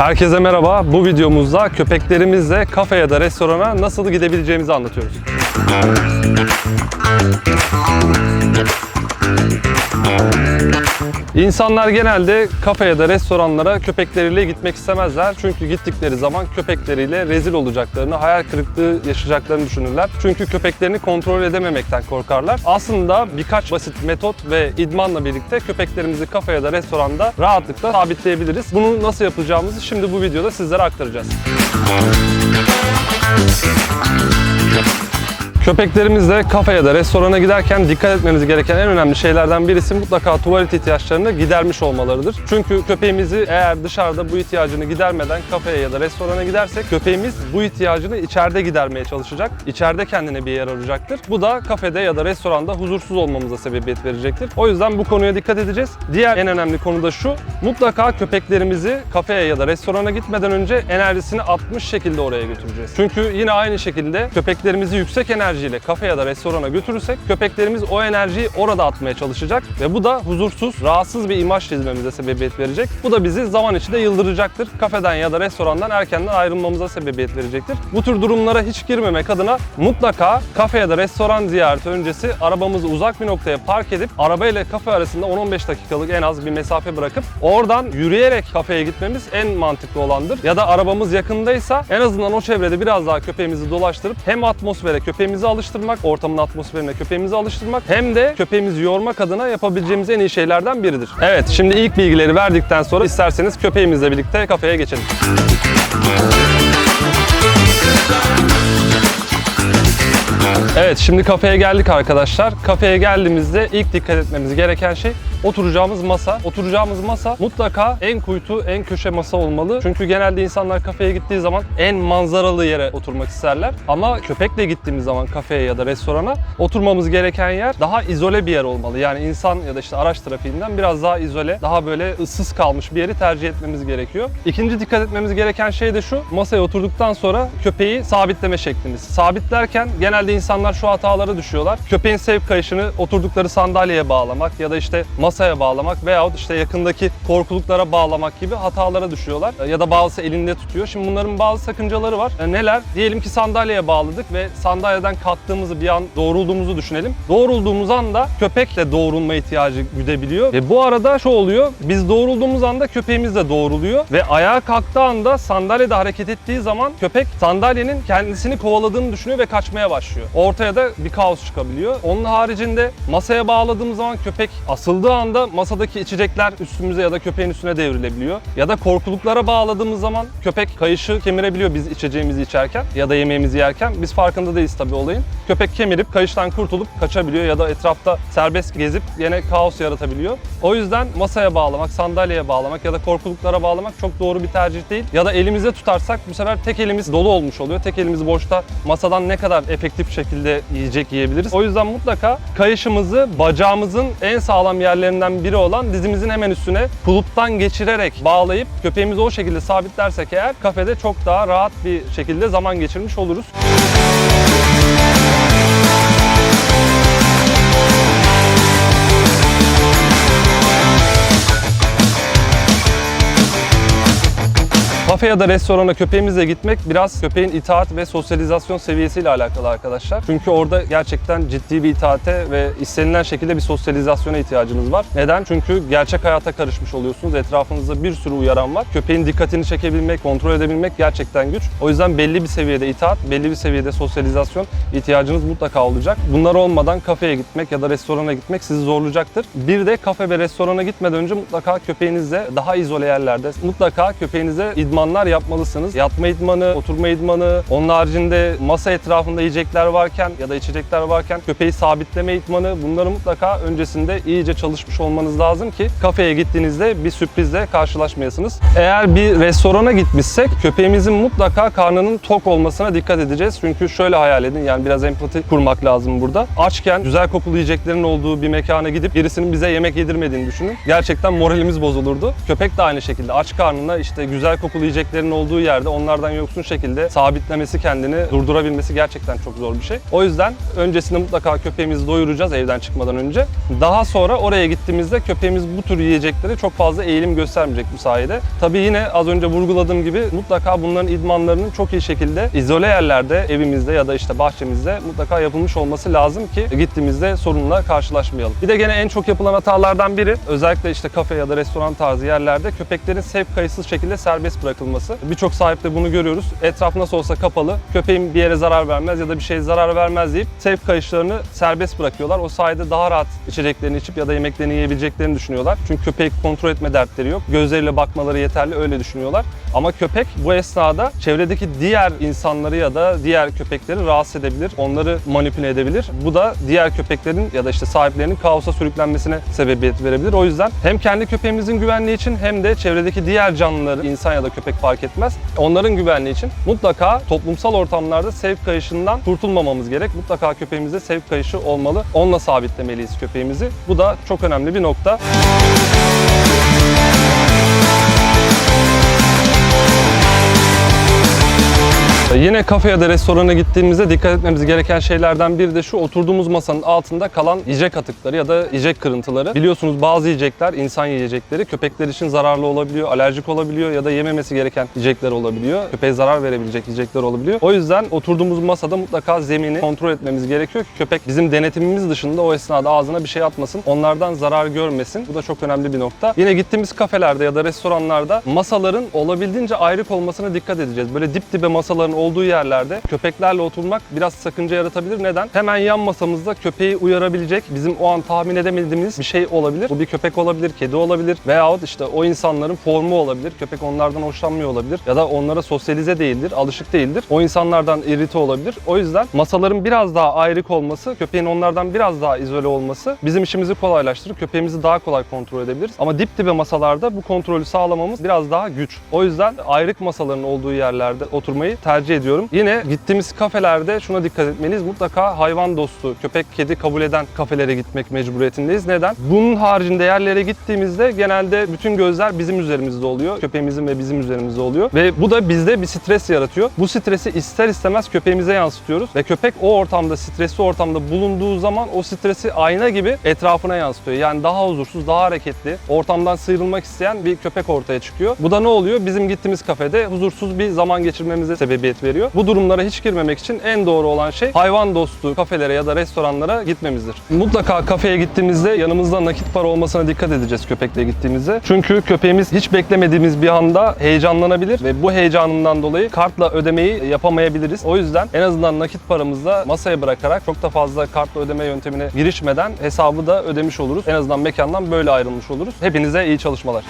Herkese merhaba. Bu videomuzda köpeklerimizle kafe ya da restorana nasıl gidebileceğimizi anlatıyoruz. İnsanlar genelde kafe ya da restoranlara köpekleriyle gitmek istemezler. Çünkü gittikleri zaman köpekleriyle rezil olacaklarını, hayal kırıklığı yaşayacaklarını düşünürler. Çünkü köpeklerini kontrol edememekten korkarlar. Aslında birkaç basit metot ve idmanla birlikte köpeklerimizi kafe ya da restoranda rahatlıkla sabitleyebiliriz. Bunu nasıl yapacağımızı şimdi bu videoda sizlere aktaracağız. Köpeklerimizle kafe ya da restorana giderken dikkat etmemiz gereken en önemli şeylerden birisi mutlaka tuvalet ihtiyaçlarını gidermiş olmalarıdır. Çünkü köpeğimizi eğer dışarıda bu ihtiyacını gidermeden kafeye ya da restorana gidersek köpeğimiz bu ihtiyacını içeride gidermeye çalışacak. İçeride kendine bir yer arayacaktır. Bu da kafede ya da restoranda huzursuz olmamıza sebebiyet verecektir. O yüzden bu konuya dikkat edeceğiz. Diğer en önemli konu da şu. Mutlaka köpeklerimizi kafeye ya da restorana gitmeden önce enerjisini 60 şekilde oraya götüreceğiz. Çünkü yine aynı şekilde köpeklerimizi yüksek enerjiyle kafe ya da restorana götürürsek köpeklerimiz o enerjiyi orada atmaya çalışacak ve bu da huzursuz, rahatsız bir imaj çizmemize sebebiyet verecek. Bu da bizi zaman içinde yıldıracaktır. Kafeden ya da restorandan erkenden ayrılmamıza sebebiyet verecektir. Bu tür durumlara hiç girmemek adına mutlaka kafe ya da restoran ziyareti öncesi arabamızı uzak bir noktaya park edip araba ile kafe arasında 10-15 dakikalık en az bir mesafe bırakıp oradan yürüyerek kafeye gitmemiz en mantıklı olandır. Ya da arabamız yakındaysa en azından o çevrede biraz daha köpeğimizi dolaştırıp hem atmosfere köpeğimizi alıştırmak, ortamın atmosferine köpeğimizi alıştırmak hem de köpeğimizi yormak adına yapabileceğimiz en iyi şeylerden biridir. Evet şimdi ilk bilgileri verdikten sonra isterseniz köpeğimizle birlikte kafeye geçelim. Evet şimdi kafeye geldik arkadaşlar. Kafeye geldiğimizde ilk dikkat etmemiz gereken şey oturacağımız masa. Oturacağımız masa mutlaka en kuytu, en köşe masa olmalı. Çünkü genelde insanlar kafeye gittiği zaman en manzaralı yere oturmak isterler. Ama köpekle gittiğimiz zaman kafeye ya da restorana oturmamız gereken yer daha izole bir yer olmalı. Yani insan ya da işte araç trafiğinden biraz daha izole, daha böyle ıssız kalmış bir yeri tercih etmemiz gerekiyor. İkinci dikkat etmemiz gereken şey de şu. Masaya oturduktan sonra köpeği sabitleme şeklimiz. Sabitlerken genelde insanlar şu hatalara düşüyorlar. Köpeğin sevk kayışını oturdukları sandalyeye bağlamak ya da işte masaya bağlamak veyahut işte yakındaki korkuluklara bağlamak gibi hatalara düşüyorlar. Ya da bazısı elinde tutuyor. Şimdi bunların bazı sakıncaları var. E, Neler? Diyelim ki sandalyeye bağladık ve sandalyeden kalktığımızı bir an doğrulduğumuzu düşünelim. Doğrulduğumuz anda köpek de doğrulma ihtiyacı güdebiliyor. Ve bu arada şu oluyor. Biz doğrulduğumuz anda köpeğimiz de doğruluyor ve ayağa kalktığı anda sandalyede hareket ettiği zaman köpek sandalyenin kendisini kovaladığını düşünüyor ve kaçmaya başlıyor. Ortaya da bir kaos çıkabiliyor. Onun haricinde masaya bağladığımız zaman köpek asıldığı anda masadaki içecekler üstümüze ya da köpeğin üstüne devrilebiliyor. Ya da korkuluklara bağladığımız zaman köpek kayışı kemirebiliyor biz içeceğimizi içerken ya da yemeğimizi yerken. Biz farkında değiliz tabii olayın. Köpek kemirip kayıştan kurtulup kaçabiliyor ya da etrafta serbest gezip yine kaos yaratabiliyor. O yüzden masaya bağlamak, sandalyeye bağlamak ya da korkuluklara bağlamak çok doğru bir tercih değil. Ya da elimizde tutarsak bu sefer tek elimiz dolu olmuş oluyor. Tek elimiz boşta masadan ne kadar efektif şekilde yiyecek yiyebiliriz. O yüzden mutlaka kayışımızı bacağımızın en sağlam yerlerinden biri olan dizimizin hemen üstüne kuluptan geçirerek bağlayıp köpeğimizi o şekilde sabitlersek eğer kafede çok daha rahat bir şekilde zaman geçirmiş oluruz. Kafe ya da restorana köpeğimizle gitmek biraz köpeğin itaat ve sosyalizasyon seviyesiyle alakalı arkadaşlar. Çünkü orada gerçekten ciddi bir itaate ve istenilen şekilde bir sosyalizasyona ihtiyacınız var. Neden? Çünkü gerçek hayata karışmış oluyorsunuz. Etrafınızda bir sürü uyaran var. Köpeğin dikkatini çekebilmek, kontrol edebilmek gerçekten güç. O yüzden belli bir seviyede itaat, belli bir seviyede sosyalizasyon ihtiyacınız mutlaka olacak. Bunlar olmadan kafeye gitmek ya da restorana gitmek sizi zorlayacaktır. Bir de kafe ve restorana gitmeden önce mutlaka köpeğinizle daha izole yerlerde mutlaka köpeğinize idmanlar yapmalısınız. Yatma idmanı, oturma idmanı, onun haricinde masa etrafında yiyecekler varken ya da içecekler varken köpeği sabitleme idmanı bunları mutlaka öncesinde iyice çalışmış olmanız lazım ki kafeye gittiğinizde bir sürprizle karşılaşmayasınız. Eğer bir restorana gitmişsek köpeğimizin mutlaka karnının tok olmasına dikkat edeceğiz. Çünkü şöyle hayal edin yani biraz empati kurmak lazım burada. Açken güzel kokulu yiyeceklerin olduğu bir mekana gidip birisinin bize yemek yedirmediğini düşünün. Gerçekten moralimiz bozulurdu. Köpek de aynı şekilde aç karnına işte güzel kokulu yiyecekler yiyeceklerin olduğu yerde onlardan yoksun şekilde sabitlemesi kendini durdurabilmesi gerçekten çok zor bir şey. O yüzden öncesinde mutlaka köpeğimizi doyuracağız evden çıkmadan önce. Daha sonra oraya gittiğimizde köpeğimiz bu tür yiyeceklere çok fazla eğilim göstermeyecek bu sayede. Tabii yine az önce vurguladığım gibi mutlaka bunların idmanlarının çok iyi şekilde izole yerlerde evimizde ya da işte bahçemizde mutlaka yapılmış olması lazım ki gittiğimizde sorunla karşılaşmayalım. Bir de gene en çok yapılan hatalardan biri özellikle işte kafe ya da restoran tarzı yerlerde köpeklerin sevk kayıtsız şekilde serbest bırakılması. Birçok sahipte bunu görüyoruz. Etraf nasıl olsa kapalı. Köpeğin bir yere zarar vermez ya da bir şey zarar vermez deyip sevk kayışlarını serbest bırakıyorlar. O sayede daha rahat içeceklerini içip ya da yemeklerini yiyebileceklerini düşünüyorlar. Çünkü köpeği kontrol etme dertleri yok. Gözleriyle bakmaları yeterli öyle düşünüyorlar. Ama köpek bu esnada çevredeki diğer insanları ya da diğer köpekleri rahatsız edebilir. Onları manipüle edebilir. Bu da diğer köpeklerin ya da işte sahiplerinin kaosa sürüklenmesine sebebiyet verebilir. O yüzden hem kendi köpeğimizin güvenliği için hem de çevredeki diğer canlıları, insan ya da köpek fark etmez. Onların güvenliği için mutlaka toplumsal ortamlarda sevk kayışından kurtulmamamız gerek. Mutlaka köpeğimizde sevk kayışı olmalı. Onunla sabitlemeliyiz köpeğimizi. Bu da çok önemli bir nokta. Yine kafe ya da restorana gittiğimizde dikkat etmemiz gereken şeylerden biri de şu oturduğumuz masanın altında kalan yiyecek atıkları ya da yiyecek kırıntıları. Biliyorsunuz bazı yiyecekler insan yiyecekleri köpekler için zararlı olabiliyor, alerjik olabiliyor ya da yememesi gereken yiyecekler olabiliyor. Köpeğe zarar verebilecek yiyecekler olabiliyor. O yüzden oturduğumuz masada mutlaka zemini kontrol etmemiz gerekiyor ki köpek bizim denetimimiz dışında o esnada ağzına bir şey atmasın. Onlardan zarar görmesin. Bu da çok önemli bir nokta. Yine gittiğimiz kafelerde ya da restoranlarda masaların olabildiğince ayrık olmasına dikkat edeceğiz. Böyle dip dibe masaların olduğu yerlerde köpeklerle oturmak biraz sakınca yaratabilir. Neden? Hemen yan masamızda köpeği uyarabilecek, bizim o an tahmin edemediğimiz bir şey olabilir. Bu bir köpek olabilir, kedi olabilir veyahut işte o insanların formu olabilir. Köpek onlardan hoşlanmıyor olabilir ya da onlara sosyalize değildir, alışık değildir. O insanlardan irite olabilir. O yüzden masaların biraz daha ayrık olması, köpeğin onlardan biraz daha izole olması bizim işimizi kolaylaştırır. Köpeğimizi daha kolay kontrol edebiliriz. Ama dip dibe masalarda bu kontrolü sağlamamız biraz daha güç. O yüzden ayrık masaların olduğu yerlerde oturmayı tercih ediyorum. Yine gittiğimiz kafelerde şuna dikkat etmeliyiz. Mutlaka hayvan dostu, köpek, kedi kabul eden kafelere gitmek mecburiyetindeyiz. Neden? Bunun haricinde yerlere gittiğimizde genelde bütün gözler bizim üzerimizde oluyor. Köpeğimizin ve bizim üzerimizde oluyor. Ve bu da bizde bir stres yaratıyor. Bu stresi ister istemez köpeğimize yansıtıyoruz. Ve köpek o ortamda, stresli ortamda bulunduğu zaman o stresi ayna gibi etrafına yansıtıyor. Yani daha huzursuz, daha hareketli, ortamdan sıyrılmak isteyen bir köpek ortaya çıkıyor. Bu da ne oluyor? Bizim gittiğimiz kafede huzursuz bir zaman geçirmemize sebebiyet veriyor. Bu durumlara hiç girmemek için en doğru olan şey hayvan dostu kafelere ya da restoranlara gitmemizdir. Mutlaka kafeye gittiğimizde yanımızda nakit para olmasına dikkat edeceğiz köpekle gittiğimizde. Çünkü köpeğimiz hiç beklemediğimiz bir anda heyecanlanabilir ve bu heyecanından dolayı kartla ödemeyi yapamayabiliriz. O yüzden en azından nakit paramızda masaya bırakarak çok da fazla kartla ödeme yöntemine girişmeden hesabı da ödemiş oluruz. En azından mekandan böyle ayrılmış oluruz. Hepinize iyi çalışmalar.